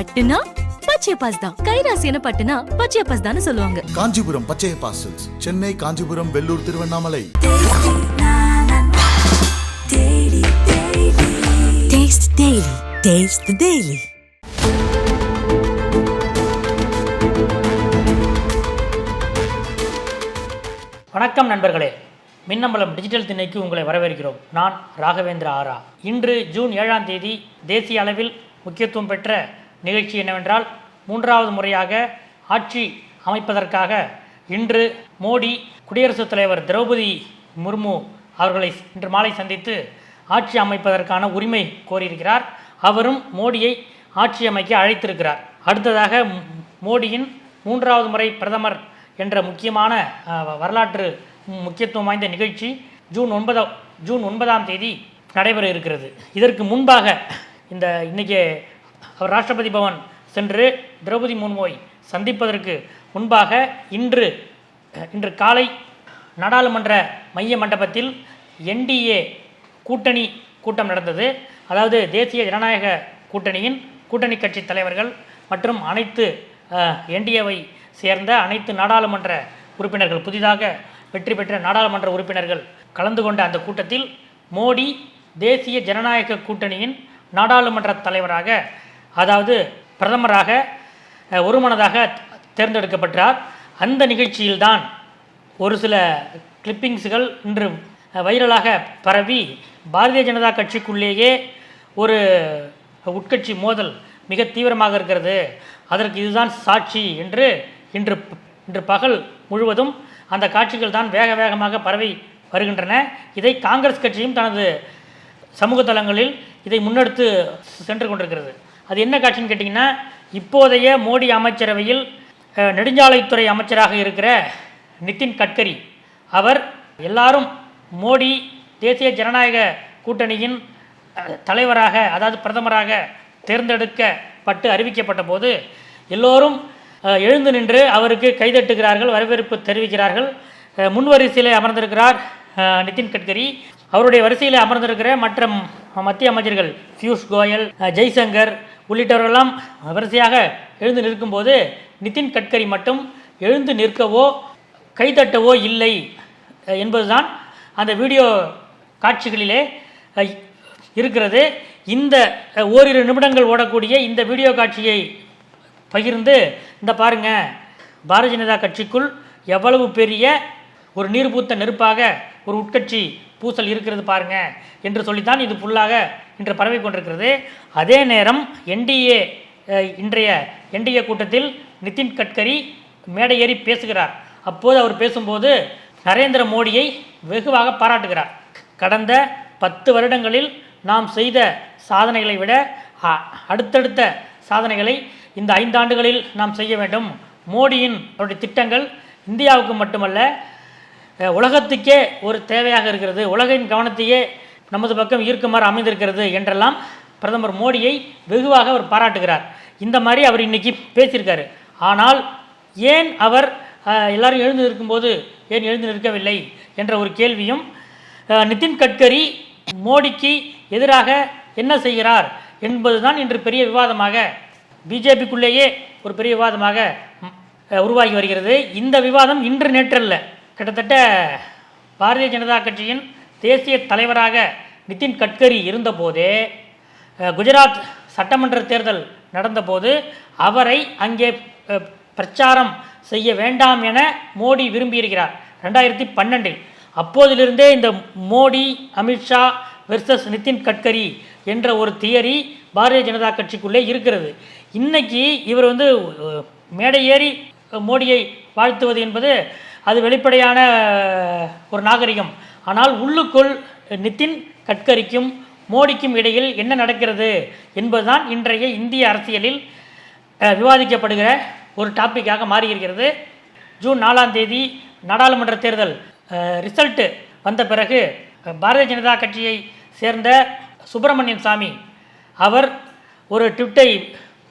பட்டுனா பச்சையப்பாஸ் தான். கைராசியான பட்டுனா பச்சையப்பாஸ் தான் சொல்லுவாங்க. Kanchipuram பச்சைய பாசல்ஸ் Chennai Kanchipuram Vellore Tiruvannamalai. Taste Daily. Taste the Daily. வணக்கம் நண்பர்களே. மின்னம்பலம் டிஜிட்டல் திண்ணைக்கு உங்களை வரவேற்கிறோம். நான் ராகவேந்திர ஆரா. இன்று ஜூன் ஏழாம் தேதி தேசிய அளவில் முக்கியத்துவம் பெற்ற நிகழ்ச்சி என்னவென்றால் மூன்றாவது முறையாக ஆட்சி அமைப்பதற்காக இன்று மோடி குடியரசுத் தலைவர் திரௌபதி முர்மு அவர்களை இன்று மாலை சந்தித்து ஆட்சி அமைப்பதற்கான உரிமை கோரியிருக்கிறார். அவரும் மோடியை ஆட்சி அமைக்க அழைத்திருக்கிறார். அடுத்ததாக மோடியின் மூன்றாவது முறை பிரதமர் என்ற முக்கியமான வரலாற்று முக்கியத்துவம் வாய்ந்த நிகழ்ச்சி ஜூன் ஒன்பதாம் ஜூன் ஒன்பதாம் தேதி நடைபெற இருக்கிறது. இதற்கு முன்பாக இந்த இன்னைக்கு அவர் ராஷ்டிரபதி பவன் சென்று திரௌபதி முன்மோய் சந்திப்பதற்கு முன்பாக இன்று இன்று காலை நாடாளுமன்ற மைய மண்டபத்தில் என்டிஏ கூட்டணி கூட்டம் நடந்தது. அதாவது தேசிய ஜனநாயக கூட்டணியின் கூட்டணி கட்சி தலைவர்கள் மற்றும் அனைத்து என்டிஏவை சேர்ந்த அனைத்து நாடாளுமன்ற உறுப்பினர்கள் புதிதாக வெற்றி பெற்ற நாடாளுமன்ற உறுப்பினர்கள் கலந்து கொண்ட அந்த கூட்டத்தில் மோடி தேசிய ஜனநாயக கூட்டணியின் நாடாளுமன்ற தலைவராக அதாவது பிரதமராக ஒருமனதாக தேர்ந்தெடுக்கப்பட்டார். அந்த நிகழ்ச்சியில்தான் ஒரு சில கிளிப்பிங்ஸுகள் இன்று வைரலாக பரவி பாரதிய ஜனதா கட்சிக்குள்ளேயே ஒரு உட்கட்சி மோதல் மிக தீவிரமாக இருக்கிறது. அதற்கு இதுதான் சாட்சி என்று இன்று இன்று பகல் முழுவதும் அந்த காட்சிகள் தான் வேக வேகமாக பரவி வருகின்றன. இதை காங்கிரஸ் கட்சியும் தனது சமூக தளங்களில் இதை முன்னெடுத்து சென்று கொண்டிருக்கிறது. அது என்ன காட்சின்னு கேட்டிங்கன்னா இப்போதைய மோடி அமைச்சரவையில் நெடுஞ்சாலைத்துறை அமைச்சராக இருக்கிற நிதின் கட்கரி. அவர் எல்லாரும் மோடி தேசிய ஜனநாயக கூட்டணியின் தலைவராக அதாவது பிரதமராக தேர்ந்தெடுக்கப்பட்டு அறிவிக்கப்பட்ட போது எல்லோரும் எழுந்து நின்று அவருக்கு கைதட்டுகிறார்கள் வரவேற்பு தெரிவிக்கிறார்கள். முன்வரிசையில் அமர்ந்திருக்கிறார் நிதின் கட்கரி. அவருடைய வரிசையில் அமர்ந்திருக்கிற மற்ற மத்திய அமைச்சர்கள் பியூஷ் கோயல் ஜெய்சங்கர் உள்ளிட்டவர்களெல்லாம் வரிசையாக எழுந்து நிற்கும்போது நிதின் கட்கரி மட்டும் எழுந்து நிற்கவோ கைதட்டவோ இல்லை என்பதுதான் அந்த வீடியோ காட்சிகளிலே இருக்கிறது. இந்த ஓரிரு நிமிடங்கள் ஓடக்கூடிய இந்த வீடியோ காட்சியை பகிர்ந்து இந்த பாருங்க பாரதிய ஜனதா கட்சிக்குள் எவ்வளவு பெரிய ஒரு நீர்பூத்த நெருப்பாக ஒரு உட்கட்சி பூசல் இருக்கிறது பாருங்க என்று சொல்லித்தான் இது புல்லாக இன்று பரவி கொண்டிருக்கிறது. அதே நேரம் என்டிஏ இன்றைய என்டிஏ கூட்டத்தில் நிதின் கட்கரி மேடை ஏறி பேசுகிறார். அப்போது அவர் பேசும்போது நரேந்திர மோடியை வெகுவாக பாராட்டுகிறார். கடந்த பத்து வருடங்களில் நாம் செய்த சாதனைகளை விட அ- அடுத்தடுத்த சாதனைகளை இந்த ஐந்தாண்டுகளில் நாம் செய்ய வேண்டும். மோடியின் அவருடைய திட்டங்கள் இந்தியாவுக்கு மட்டுமல்ல உலகத்துக்கே ஒரு தேவையாக இருக்கிறது. உலகின் கவனத்தையே நமது பக்கம் ஈர்க்குமாறு அமைந்திருக்கிறது என்றெல்லாம் பிரதமர் மோடியை வெகுவாக அவர் பாராட்டுகிறார். இந்த மாதிரி அவர் இன்னைக்கு பேசியிருக்காரு. ஆனால் ஏன் அவர் எல்லாரும் எழுந்து நிற்கும்போது ஏன் எழுந்து நிற்கவில்லை என்ற ஒரு கேள்வியும் நிதின் கட்கரி மோடிக்கு எதிராக என்ன செய்கிறார் என்பதுதான் இன்று பெரிய விவாதமாக பிஜேபிக்குள்ளேயே ஒரு பெரிய விவாதமாக உருவாகி வருகிறது. இந்த விவாதம் இன்று நேற்றல்ல. கிட்டத்தட்ட பாரதிய ஜனதா கட்சியின் தேசிய தலைவராக நிதின் கட்கரி இருந்தபோதே குஜராத் சட்டமன்ற தேர்தல் நடந்தபோது அவரை அங்கே பிரச்சாரம் செய்ய வேண்டாம் என மோடி விரும்பியிருக்கிறார். ரெண்டாயிரத்தி பன்னெண்டில் அப்போதிலிருந்தே இந்த மோடி அமித்ஷா வெர்சஸ் நிதின் கட்கரி என்ற ஒரு தியரி பாரதிய ஜனதா கட்சிக்குள்ளே இருக்கிறது. இன்னைக்கு இவர் வந்து மேடையேறி மேடை ஏறி மோடியை வாழ்த்துவது என்பது அது வெளிப்படையான ஒரு நாகரிகம். ஆனால் உள்ளுக்குள் நிதின் கட்கரிக்கும் மோடிக்கும் இடையில் என்ன நடக்கிறது என்பதுதான் இன்றைய இந்திய அரசியலில் விவாதிக்கப்படுகிற ஒரு டாப்பிக்காக மாறியிருக்கிறது. ஜூன் நாலாம் தேதி நாடாளுமன்ற தேர்தல் ரிசல்ட்டு வந்த பிறகு பாரதிய ஜனதா கட்சியை சேர்ந்த சுப்பிரமணியன் சாமி அவர் ஒரு ட்விட்டை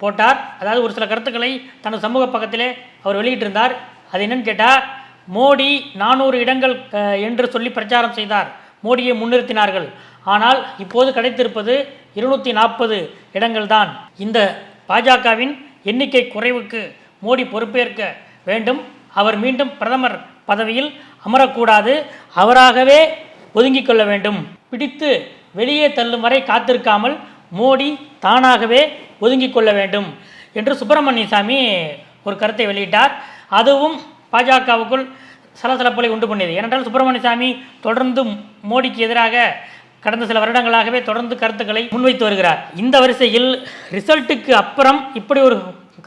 போட்டார். அதாவது ஒரு சில கருத்துக்களை தனது சமூக பக்கத்திலே அவர் வெளியிட்டிருந்தார். அது என்னன்னு கேட்டால் மோடி நானூறு இடங்கள் என்று சொல்லி பிரச்சாரம் செய்தார். மோடியை முன்னிறுத்தினார்கள். ஆனால் இப்போது கிடைத்திருப்பது இருநூற்றி நாற்பது இடங்கள் தான் இந்த பாஜகவின் எண்ணிக்கை குறைவுக்கு மோடி பொறுப்பேற்க வேண்டும். அவர் மீண்டும் பிரதமர் பதவியில் அமரக்கூடாது. அவராகவே ஒதுங்கிக் கொள்ள வேண்டும். பிடித்து வெளியே தள்ளும் வரை காத்திருக்காமல் மோடி தானாகவே ஒதுங்கிக் கொள்ள வேண்டும் என்று சுப்பிரமணிய சாமி ஒரு கருத்தை வெளியிட்டார். அதுவும் பாஜகவுக்குள் சலசலப்புகளை உண்டு பண்ணியது. ஏனென்றால் சுப்பிரமணிய சாமி தொடர்ந்து மோடிக்கு எதிராக கடந்த சில வருடங்களாகவே தொடர்ந்து கருத்துக்களை முன்வைத்து வருகிறார். இந்த வரிசையில் ரிசல்ட்டுக்கு அப்புறம் இப்படி ஒரு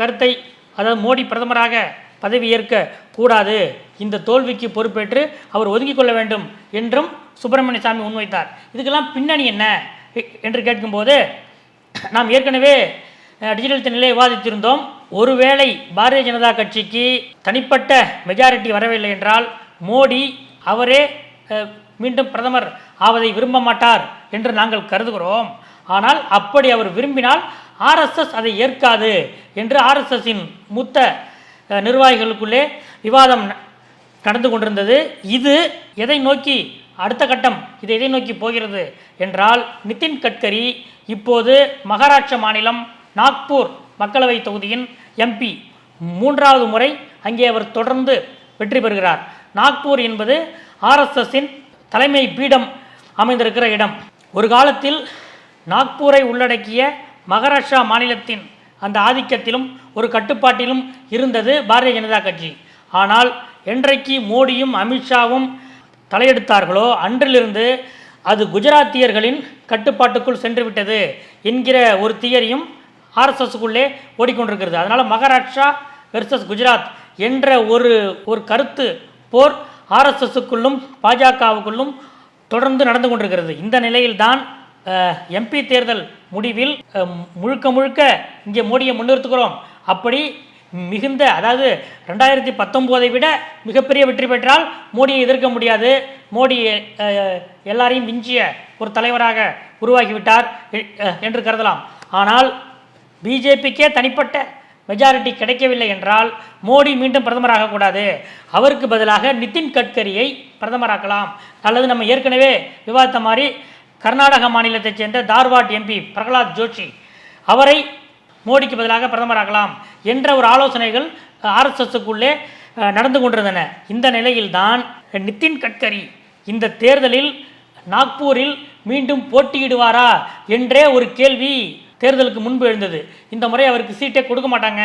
கருத்தை அதாவது மோடி பிரதமராக பதவி ஏற்க கூடாது. இந்த தோல்விக்கு பொறுப்பேற்று அவர் ஒதுங்கிக் கொள்ள வேண்டும் என்றும் சுப்பிரமணிய சாமி முன்வைத்தார். இதுக்கெல்லாம் பின்னணி என்ன என்று கேட்கும்போது நாம் ஏற்கனவே டிஜிட்டல் திணிலே விவாதித்திருந்தோம். ஒருவேளை பாரதிய ஜனதா கட்சிக்கு தனிப்பட்ட மெஜாரிட்டி வரவில்லை என்றால் மோடி அவரே மீண்டும் பிரதமர் ஆவதை விரும்ப மாட்டார் என்று நாங்கள் கருதுகிறோம். ஆனால் அப்படி அவர் விரும்பினால் ஆர்எஸ்எஸ் அதை ஏற்காது என்று ஆர்எஸ்எஸ்ஸின் மூத்த நிர்வாகிகளுக்குள்ளே விவாதம் ந- நடந்து கொண்டிருந்தது. இது எதை நோக்கி அடுத்த கட்டம் இது எதை நோக்கி போகிறது என்றால் நிதின் கட்கரி இப்போது மகாராஷ்டிர மாநிலம் நாக்பூர் மக்களவை தொகுதியின் எம்பி மூன்றாவது முறை அங்கே அவர் தொடர்ந்து வெற்றி பெறுகிறார். நாக்பூர் என்பது ஆர்எஸ்எஸ்ஸின் தலைமை பீடம் அமைந்திருக்கிற இடம். ஒரு காலத்தில் நாக்பூரை உள்ளடக்கிய மகாராஷ்டிரா மாநிலத்தின் அந்த ஆதிக்கத்திலும் ஒரு கட்டுப்பாட்டிலும் இருந்தது பாரதிய ஜனதா கட்சி. ஆனால் என்றைக்கு மோடியும் அமித்ஷாவும் தலையெடுத்தார்களோ அன்றிலிருந்து அது குஜராத்தியர்களின் கட்டுப்பாட்டுக்குள் சென்றுவிட்டது என்கிற ஒரு தியரியும் ஆர்எஸ்எஸ்க்குள்ளே ஓடிக்கொண்டிருக்கிறது. அதனால் மகாராஷ்டிரா வெர்சஸ் குஜராத் என்ற ஒரு ஒரு கருத்து போர் ஆர்எஸ்எஸ்க்குள்ளும் பாஜகவுக்குள்ளும் தொடர்ந்து நடந்து கொண்டிருக்கிறது. இந்த நிலையில்தான் எம்பி தேர்தல் முடிவில் முழுக்க முழுக்க இங்கே மோடியை முன்னிறுத்துகிறோம். அப்படி மிகுந்த அதாவது ரெண்டாயிரத்தி பத்தொம்போதை விட மிகப்பெரிய வெற்றி பெற்றால் மோடியை எதிர்க்க முடியாது. மோடி எல்லாரையும் மிஞ்சிய ஒரு தலைவராக உருவாகிவிட்டார் என்று கருதலாம். ஆனால் பிஜேபிக்கே தனிப்பட்ட மெஜாரிட்டி கிடைக்கவில்லை என்றால் மோடி மீண்டும் பிரதமராக கூடாது. அவருக்கு பதிலாக நிதின் கட்கரியை பிரதமராக்கலாம். அல்லது நம்ம ஏற்கனவே விவாதித்த மாதிரி கர்நாடக மாநிலத்தைச் சேர்ந்த தார்வாட் எம்பி பிரகலாத் ஜோஷி அவரை மோடிக்கு பதிலாக பிரதமராக்கலாம் என்ற ஒரு ஆலோசனைகள் ஆர்எஸ்எஸ்க்குள்ளே நடந்து கொண்டிருந்தன. இந்த நிலையில்தான் நிதின் கட்கரி இந்த தேர்தலில் நாக்பூரில் மீண்டும் போட்டியிடுவாரா என்றே ஒரு கேள்வி தேர்தலுக்கு முன்பு எழுந்தது. இந்த முறை அவருக்கு சீட்டே கொடுக்க மாட்டாங்க.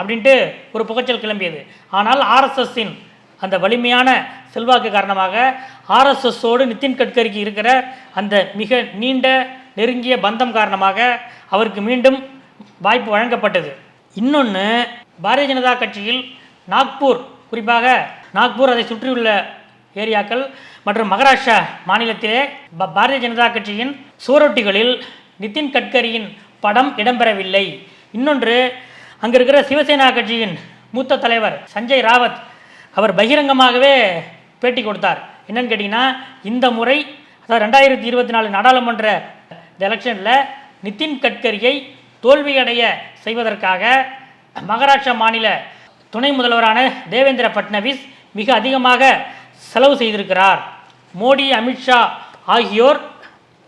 அப்படின்ட்டு ஒரு புகைச்சல் கிளம்பியது. ஆனால் ஆர்எஸ்எஸ்ஸின் அந்த வலிமையான செல்வாக்கு காரணமாக ஆர்எஸ்எஸ்ஸோடு நிதின் கட்கரிக்கு இருக்கிற அந்த மிக நீண்ட நெருங்கிய பந்தம் காரணமாக அவருக்கு மீண்டும் வாய்ப்பு வழங்கப்பட்டது. இன்னொன்று பாரதிய ஜனதா கட்சியில் நாக்பூர் குறிப்பாக நாக்பூர் அதை சுற்றியுள்ள ஏரியாக்கள் மற்றும் மகாராஷ்டிரா மாநிலத்திலே ப- பாரதிய ஜனதா கட்சியின் சுவரொட்டிகளில் நிதின் கட்கரியின் படம் இடம்பெறவில்லை. இன்னொன்று அங்கே இருக்கிற சிவசேனா கட்சியின் மூத்த தலைவர் சஞ்சய் ராவத் அவர் பகிரங்கமாகவே பேட்டி கொடுத்தார். என்னன்னு கேட்டிங்கன்னா இந்த முறை அதாவது ரெண்டாயிரத்தி இருபத்தி நாலு நாடாளுமன்ற எலெக்ஷனில் நிதின் கட்கரியை தோல்வியடைய செய்வதற்காக மகாராஷ்டிரா மாநில துணை முதல்வரான தேவேந்திர பட்னவிஸ் மிக அதிகமாக செலவு செய்திருக்கிறார். மோடி அமித்ஷா ஆகியோர்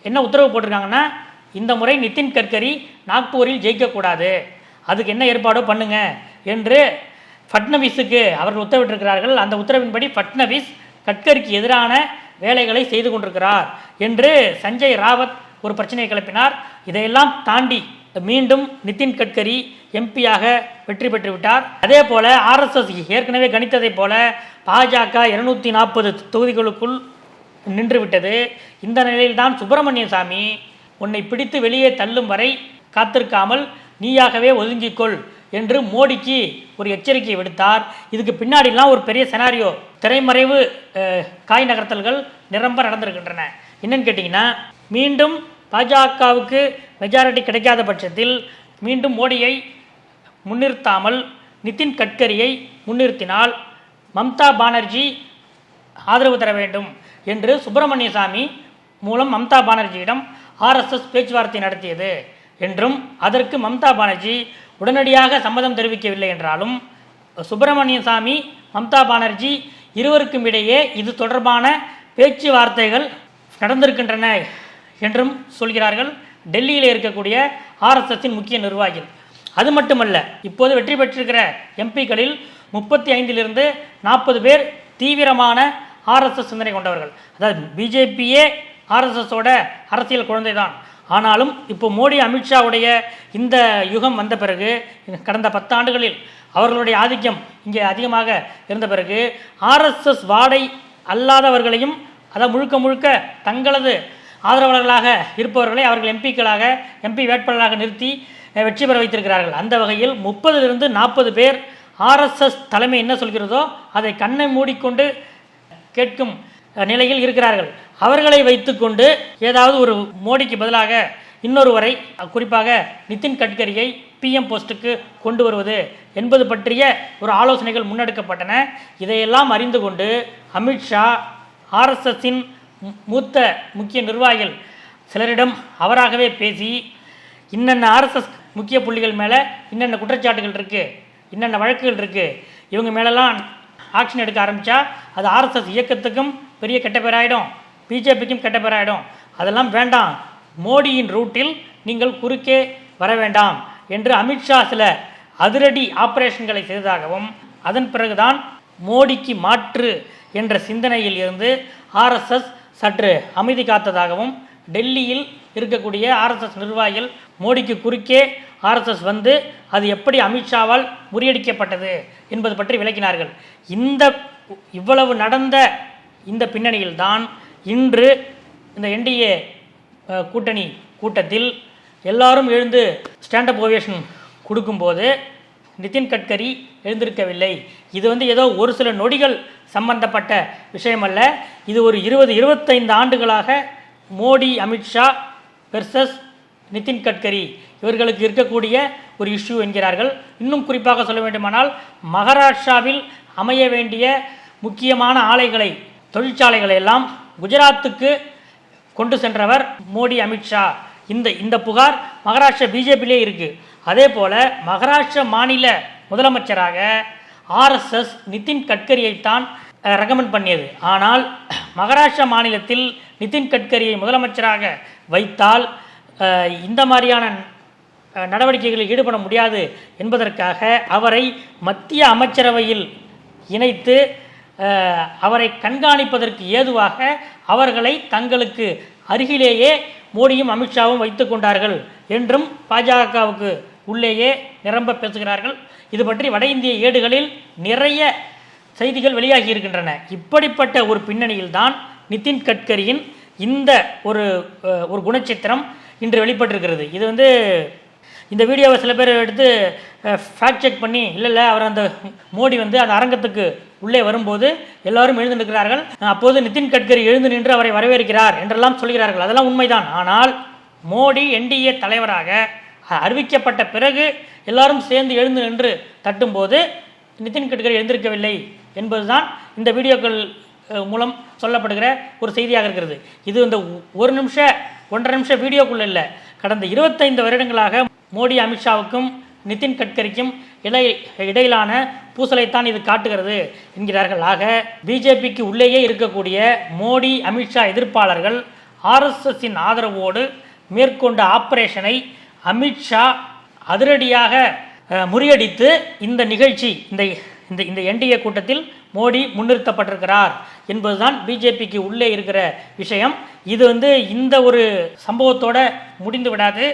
என்ன உத்தரவு போட்டிருக்காங்கன்னா இந்த முறை நிதின் கட்கரி நாக்பூரில் ஜெயிக்கக்கூடாது. அதுக்கு என்ன ஏற்பாடோ பண்ணுங்க என்று ஃபட்னவிஸுக்கு அவர்கள் உத்தரவிட்டிருக்கிறார்கள். அந்த உத்தரவின்படி ஃபட்னவிஸ் கட்கரிக்கு எதிரான வேலைகளை செய்து கொண்டிருக்கிறார் என்று சஞ்சய் ராவத் ஒரு பிரச்சனையை கிளப்பினார். இதையெல்லாம் தாண்டி மீண்டும் நிதின் கட்கரி எம்பியாக வெற்றி பெற்று விட்டார். அதே போல ஆர்எஸ்எஸ் ஏற்கனவே கணித்ததைப் போல பாஜக இருநூத்தி நாற்பது தொகுதிகளுக்குள் நின்றுவிட்டது இந்த நிலையில்தான் சுப்பிரமணிய சாமி உன்னை பிடித்து வெளியே தள்ளும் வரை காத்திருக்காமல் நீயாகவே ஒதுங்கிக்கொள் என்று மோடிக்கு ஒரு எச்சரிக்கை விடுத்தார். இதுக்கு பின்னாடிலாம் ஒரு பெரிய செனாரியோ திரைமறைவு காய் நகர்த்தல்கள் நிரம்ப நடந்திருக்கின்றன. என்னன்னு கேட்டிங்கன்னா மீண்டும் பாஜகவுக்கு மெஜாரிட்டி கிடைக்காத பட்சத்தில் மீண்டும் மோடியை முன்னிறுத்தாமல் நிதின் கட்கரியை முன்னிறுத்தினால் மம்தா பானர்ஜி ஆதரவு தர வேண்டும் என்று சுப்பிரமணிய சாமி மூலம் மம்தா பானர்ஜியிடம் ஆர்எஸ்எஸ் பேச்சுவார்த்தை நடத்தியது என்றும் அதற்கு மம்தா பானர்ஜி உடனடியாக சம்மதம் தெரிவிக்கவில்லை என்றாலும் சுப்பிரமணிய சாமி மம்தா பானர்ஜி இருவருக்கும் இடையே இது தொடர்பான பேச்சுவார்த்தைகள் நடந்திருக்கின்றன என்றும் சொல்கிறார்கள். டெல்லியில் இருக்கக்கூடிய ஆர்எஸ்எஸின் முக்கிய நிர்வாகிகள். அது மட்டுமல்ல இப்போது வெற்றி பெற்றிருக்கிற எம்பிக்களில் முப்பத்தி ஐந்திலிருந்து நாற்பது பேர் தீவிரமான ஆர்எஸ்எஸ் சிந்தனை கொண்டவர்கள். அதாவது பிஜேபியே ஆர்எஸ்எஸோட அரசியல் குழந்தை தான் ஆனாலும் இப்போ மோடி அமித்ஷாவுடைய இந்த யுகம் வந்த பிறகு கடந்த பத்தாண்டுகளில் அவர்களுடைய ஆதிக்கம் இங்கே அதிகமாக இருந்த பிறகு ஆர்எஸ்எஸ் வாடை அல்லாதவர்களையும் அதை முழுக்க முழுக்க தங்களது ஆதரவாளர்களாக இருப்பவர்களை அவர்கள் எம்பிக்களாக எம்பி வேட்பாளராக நிறுத்தி வெற்றி பெற வைத்திருக்கிறார்கள். அந்த வகையில் முப்பதிலிருந்து நாற்பது பேர் ஆர்எஸ்எஸ் தலைமை என்ன சொல்கிறதோ அதை கண்ணை மூடிக்கொண்டு கேட்கும் நிலையில் இருக்கிறார்கள். அவர்களை வைத்துக்கொண்டு ஏதாவது ஒரு மோடிக்கு பதிலாக இன்னொருவரை குறிப்பாக நிதின் கட்கரியை பிஎம் போஸ்ட்டுக்கு கொண்டு வருவது என்பது பற்றிய ஒரு ஆலோசனைகள் முன்னெடுக்கப்பட்டன. இதையெல்லாம் அறிந்து கொண்டு அமித்ஷா ஆர்எஸ்எஸ்ஸின் மூத்த முக்கிய நிர்வாகிகள் சிலரிடம் அவராகவே பேசி இன்னென்ன ஆர்எஸ்எஸ் முக்கிய புள்ளிகள் மேலே இன்னென்ன குற்றச்சாட்டுகள் இருக்குது இன்னென்ன வழக்குகள் இருக்குது இவங்க மேலெல்லாம் ஆக்ஷன் எடுக்க ஆரம்பித்தா அது ஆர்எஸ்எஸ் இயக்கத்துக்கும் பெரிய கெட்ட பேராயிடும். பிஜேபிக்கும் கெட்ட பேராயிடும். அதெல்லாம் வேண்டாம். மோடியின் ரூட்டில் நீங்கள் குறுக்கே வர வேண்டாம் என்று அமித்ஷா சில அதிரடி ஆபரேஷன்களை செய்ததாகவும் அதன் பிறகுதான் மோடிக்கு மாற்று என்ற சிந்தனையில் இருந்து ஆர்எஸ்எஸ் சற்று அமைதி காத்ததாகவும் டெல்லியில் இருக்கக்கூடிய ஆர்எஸ்எஸ் நிர்வாகிகள் மோடிக்கு குறுக்கே ஆர்எஸ்எஸ் வந்து அது எப்படி அமித்ஷாவால் முறியடிக்கப்பட்டது என்பது பற்றி விளக்கினார்கள். இந்த இவ்வளவு நடந்த இந்த பின்னணியில்தான் இன்று இந்த என்டிஏ கூட்டணி கூட்டத்தில் எல்லாரும் எழுந்து ஸ்டாண்டப் ஓவேஷன் கொடுக்கும்போது நிதின் கட்கரி எழுந்திருக்கவில்லை. இது வந்து ஏதோ ஒரு சில நொடிகள் சம்பந்தப்பட்ட விஷயம் அல்ல இது ஒரு இருபது இருபத்தைந்து ஆண்டுகளாக மோடி அமித்ஷா பெர்சஸ் நிதின் கட்கரி இவர்களுக்கு இருக்கக்கூடிய ஒரு இஷ்யூ என்கிறார்கள். இன்னும் குறிப்பாக சொல்ல வேண்டுமானால் மகாராஷ்டிராவில் அமைய வேண்டிய முக்கியமான ஆலைகளை தொழிற்சாலைகளை எல்லாம் குஜராத்துக்கு கொண்டு சென்றவர் மோடி அமித்ஷா இந்த இந்த புகார் மகாராஷ்டிரா பிஜேபியிலே இருக்குது அதே போல் மகாராஷ்டிரா மாநில முதலமைச்சராக ஆர்எஸ்எஸ் நிதின் கட்கரியைத்தான் ரெக்கமெண்ட் பண்ணியது. ஆனால் மகாராஷ்டிரா மாநிலத்தில் நிதின் கட்கரியை முதலமைச்சராக வைத்தால் இந்த மாதிரியான நடவடிக்கைகளில் ஈடுபட முடியாது என்பதற்காக அவரை மத்திய அமைச்சரவையில் இணைத்து அவரை கண்காணிப்பதற்கு ஏதுவாக அவர்களை தங்களுக்கு அருகிலேயே மோடியும் அமித்ஷாவும் வைத்து கொண்டார்கள் என்றும் பாஜகவுக்கு உள்ளேயே நிரம்ப பேசுகிறார்கள். இது பற்றி வட இந்திய ஏடுகளில் நிறைய செய்திகள் வெளியாகி இருக்கின்றன. இப்படிப்பட்ட ஒரு பின்னணியில்தான் நிதின் கட்கரியின் இந்த ஒரு ஒரு குணச்சித்திரம் இன்று வெளிப்பட்டிருக்கிறது. இது வந்து இந்த வீடியோவை சில பேர் எடுத்து ஃபேக்ட் செக் பண்ணி இல்லை இல்லை அவர் அந்த மோடி வந்து அந்த அரங்கத்துக்கு உள்ளே வரும்போது எல்லாரும் எழுந்து நிற்கிறார்கள். அப்போது நிதின் கட்கரி எழுந்து நின்று அவரை வரவேற்கிறார் என்றெல்லாம் சொல்கிறார்கள். அதெல்லாம் உண்மைதான். ஆனால் மோடி என்டிஏ தலைவராக அறிவிக்கப்பட்ட பிறகு எல்லாரும் சேர்ந்து எழுந்து நின்று தட்டும்போது நிதின் கட்கரி எழுந்திருக்கவில்லை என்பதுதான் இந்த வீடியோக்கள் மூலம் சொல்லப்படுகிற ஒரு செய்தியாக இருக்கிறது. இது இந்த ஒ- ஒரு நிமிஷம் ஒன்றரை நிமிஷம் வீடியோக்குள்ள இல்லை. கடந்த இருபத்தைந்து வருடங்களாக மோடி அமித்ஷாவுக்கும் நிதின் கட்கரிக்கும் இடை இடையிலான பூசலைத்தான் இது காட்டுகிறது என்கிறார்கள். ஆக பிஜேபிக்கு உள்ளேயே இருக்கக்கூடிய மோடி அமித்ஷா எதிர்ப்பாளர்கள் ஆர்எஸ்எஸின் ஆதரவோடு மேற்கொண்ட ஆபரேஷனை அமித்ஷா அதிரடியாக முறியடித்து இந்த நிகழ்ச்சி இந்த இந்த இந்த என்டிஏ கூட்டத்தில் மோடி முன்னிறுத்தப்பட்டிருக்கிறார் என்பதுதான் பிஜேபிக்கு உள்ளே இருக்கிற விஷயம். இது வந்து இந்த ஒரு சம்பவத்தோட முடிந்து விடாது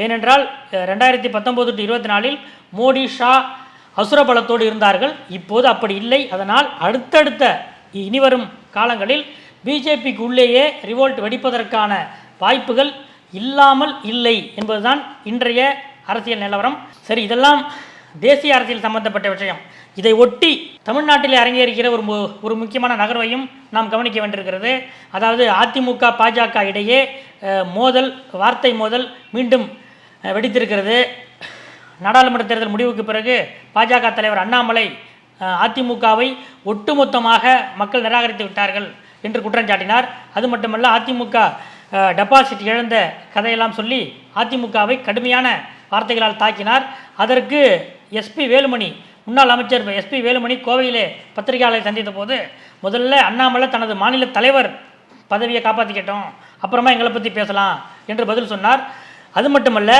ஏனென்றால் ரெண்டாயிரத்தி பத்தொம்போது டு இருபத்தி நாலில் மோடி ஷா அசுரபலத்தோடு இருந்தார்கள். இப்போது அப்படி இல்லை. அதனால் அடுத்தடுத்த இனிவரும் காலங்களில் பிஜேபிக்கு உள்ளேயே ரிவோல்ட் வெடிப்பதற்கான வாய்ப்புகள் இல்லாமல் இல்லை என்பதுதான் இன்றைய அரசியல் நிலவரம். சரி இதெல்லாம் தேசிய அரசியல் சம்பந்தப்பட்ட விஷயம். இதை ஒட்டி தமிழ்நாட்டில் அரங்கேறுகிற ஒரு மு- ஒரு முக்கியமான நகர்வையும் நாம் கவனிக்க வேண்டியிருக்கிறது. அதாவது அதிமுக பாஜக இடையே மோதல் வார்த்தை மோதல் மீண்டும் வெடித்திருக்கிறது. நாடாளுமன்ற தேர்தல் முடிவுக்கு பிறகு பாஜக தலைவர் அண்ணாமலை அதிமுகவை ஒட்டுமொத்தமாக மக்கள் நிராகரித்து விட்டார்கள் என்று குற்றம் சாட்டினார். அது மட்டுமல்ல அதிமுக டெபாசிட் இழந்த கதையெல்லாம் சொல்லி அதிமுகவை கடுமையான வார்த்தைகளால் தாக்கினார். அதற்கு எஸ்பி வேலுமணி முன்னாள் அமைச்சர் எஸ்பி வேலுமணி கோவையிலே பத்திரிகையாளரை சந்தித்த போது முதல்ல அண்ணாமலை தனது மாநில தலைவர் பதவியை காப்பாற்றிக்கிட்டோம் அப்புறமா எங்களை பற்றி பேசலாம் என்று பதில் சொன்னார். அது மட்டுமல்ல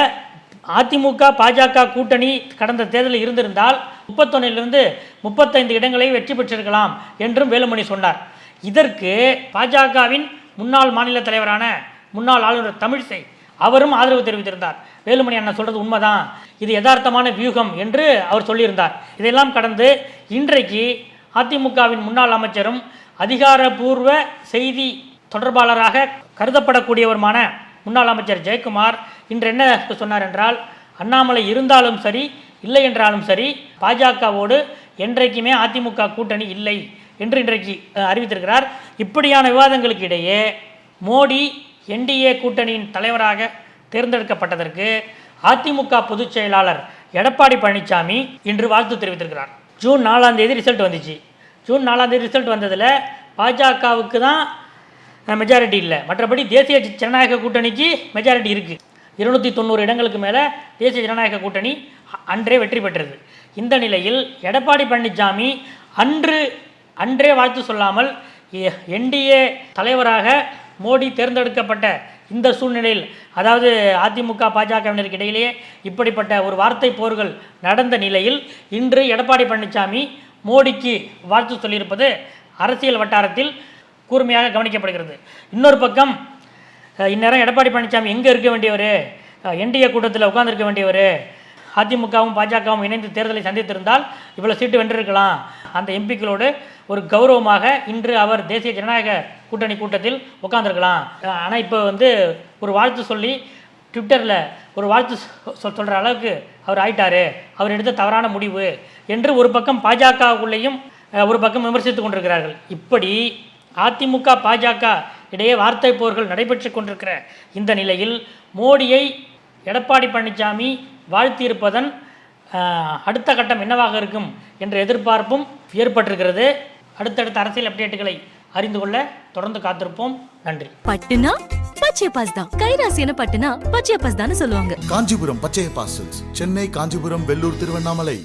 அதிமுக பாஜக கூட்டணி கடந்த தேர்தலில் இருந்திருந்தால் முப்பத்தொன்னிலிருந்து முப்பத்தைந்து இடங்களை வெற்றி பெற்றிருக்கலாம் என்றும் வேலுமணி சொன்னார். இதற்கு பாஜகவின் முன்னாள் மாநில தலைவரான முன்னாள் ஆளுநர் தமிழிசை அவரும் ஆதரவு தெரிவித்திருந்தார். வேலுமணி அண்ணன் சொல்றது உண்மைதான். இது யதார்த்தமான வியூகம் என்று அவர் சொல்லியிருந்தார். இதெல்லாம் கடந்து இன்றைக்கு அதிமுகவின் முன்னாள் அமைச்சரும் அதிகாரபூர்வ செய்தி தொடர்பாளராக கருதப்படக்கூடியவருமான முன்னாள் அமைச்சர் ஜெயக்குமார் இன்று என்ன சொன்னார் என்றால் அண்ணாமலை இருந்தாலும் சரி இல்லை என்றாலும் சரி பாஜகவோடு என்றைக்குமே அதிமுக கூட்டணி இல்லை என்று இன்றைக்கு அறிவித்திருக்கிறார். இப்படியான விவாதங்களுக்கு இடையே மோடி என்டிஏ கூட்டணியின் தலைவராக தேர்ந்தெடுக்கப்பட்டதற்கு அதிமுக பொதுச் செயலாளர் எடப்பாடி பழனிசாமி இன்று வாழ்த்து தெரிவித்திருக்கிறார். ஜூன் நாலாம் தேதி ரிசல்ட் வந்துச்சு. ஜூன் நாலாம் தேதி ரிசல்ட் வந்ததில் பாஜகவுக்கு தான் மெஜாரிட்டி இல்லை. மற்றபடி தேசிய ஜனநாயக கூட்டணிக்கு மெஜாரிட்டி இருக்குது இருநூற்றி தொண்ணூறு இடங்களுக்கு மேலே தேசிய ஜனநாயக கூட்டணி அன்றே வெற்றி பெற்றது. இந்த நிலையில் எடப்பாடி பழனிசாமி அன்று அன்றே வாழ்த்து சொல்லாமல் என்டிஏ தலைவராக மோடி தேர்ந்தெடுக்கப்பட்ட இந்த சூழ்நிலையில் அதாவது அதிமுக பாஜகவினருக்கு இடையிலேயே இப்படிப்பட்ட ஒரு வார்த்தை போர்கள் நடந்த நிலையில் இன்று எடப்பாடி பழனிசாமி மோடிக்கு வாழ்த்து சொல்லியிருப்பது அரசியல் வட்டாரத்தில் கூர்மையாக கவனிக்கப்படுகிறது. இன்னொரு பக்கம் இந்நேரம் எடப்பாடி பழனிசாமி எங்கே இருக்க வேண்டியவர்? என்டிஏ கூட்டத்தில் உட்கார்ந்திருக்க வேண்டியவர்? அதிமுகவும் பாஜகவும் இணைந்து தேர்தலை சந்தித்திருந்தால் இவ்வளோ சீட்டு வென்றிருக்கலாம். அந்த எம்பிக்களோடு ஒரு கௌரவமாக இன்று அவர் தேசிய ஜனநாயக கூட்டணி கூட்டத்தில் உட்காந்துருக்கலாம் ஆனால் இப்போ வந்து ஒரு வாழ்த்து சொல்லி ட்விட்டரில் ஒரு வாழ்த்து சொல் சொல்கிற அளவுக்கு அவர் ஆயிட்டாரு. அவர் எடுத்த தவறான முடிவு என்று ஒரு பக்கம் பாஜகவுக்குள்ளேயும் ஒரு பக்கம் விமர்சித்து கொண்டிருக்கிறார்கள். இப்படி அதிமுக பாஜக இடையே வார்த்தை போர்கள் நடைபெற்று கொண்டிருக்கிற இந்த நிலையில் மோடியை எடப்பாடி பழனிசாமி வாழ்த்தியிருப்பதன் அடுத்த கட்டம் என்னவாக இருக்கும் என்ற எதிர்பார்ப்பும் ஏற்பட்டிருக்கிறது. அடுத்தடுத்த அரசியல் அப்டேட்டுகளை அறிந்து கொள்ள தொடர்ந்து காத்திருப்போம். நன்றி. பட்டுனா? பச்சையப்பாஸ் தான். கைராசியான பட்டுனா பச்சையப்பாஸ் தானே சொல்லுவாங்க. Kanchipuram Pachaiyappa silks. Chennai Kanchipuram Vellore Tiruvannamalai.